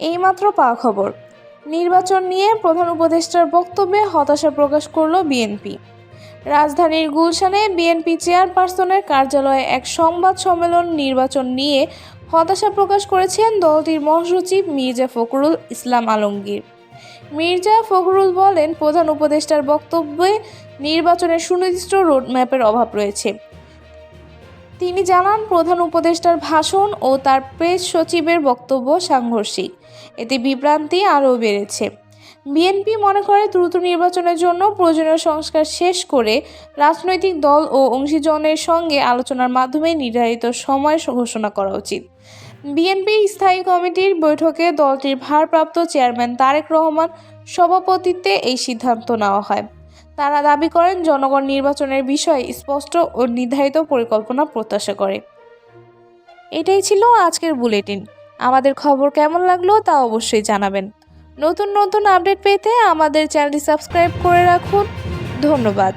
এইমাত্র পাওয়া খবর। নির্বাচন নিয়ে প্রধান উপদেষ্টার বক্তব্যে হতাশা প্রকাশ করল বিএনপি। রাজধানীর গুলশানে বিএনপি চেয়ারপারসনের কার্যালয়ে এক সংবাদ সম্মেলন নির্বাচন নিয়ে হতাশা প্রকাশ করেছেন দলটির মহাসচিব মির্জা ফখরুল ইসলাম আলমগীর। মির্জা ফখরুল বলেন, প্রধান উপদেষ্টার বক্তব্যে নির্বাচনের সুনির্দিষ্ট রোডম্যাপের অভাব রয়েছে। তিনি জানান, প্রধান উপদেষ্টার ভাষণ ও তার প্রেস সচিবের বক্তব্য সাংঘর্ষিক। এতে বিভ্রান্তি আরও বেড়েছে। বিএনপি মনে করে দ্রুত নির্বাচনের জন্য প্রয়োজনীয় সংস্কার শেষ করে রাজনৈতিক দল ও অংশীজনের সঙ্গে আলোচনার মাধ্যমে নির্ধারিত সময় ঘোষণা করা উচিত। বিএনপি স্থায়ী কমিটির বৈঠকে দলটির ভারপ্রাপ্ত চেয়ারম্যান তারেক রহমান সভাপতিত্বে এই সিদ্ধান্ত নেওয়া হয়। তারা দাবি করেন জনগণ নির্বাচনের বিষয়ে স্পষ্ট ও নির্ধারিত পরিকল্পনা প্রত্যাশা করে। এটাই ছিল আজকের বুলেটিন। আমাদের খবর কেমন লাগল তা অবশ্যই জানাবেন। নতুন নতুন আপডেট পেতে আমাদের চ্যানেলটি সাবস্ক্রাইব করে রাখুন। ধন্যবাদ।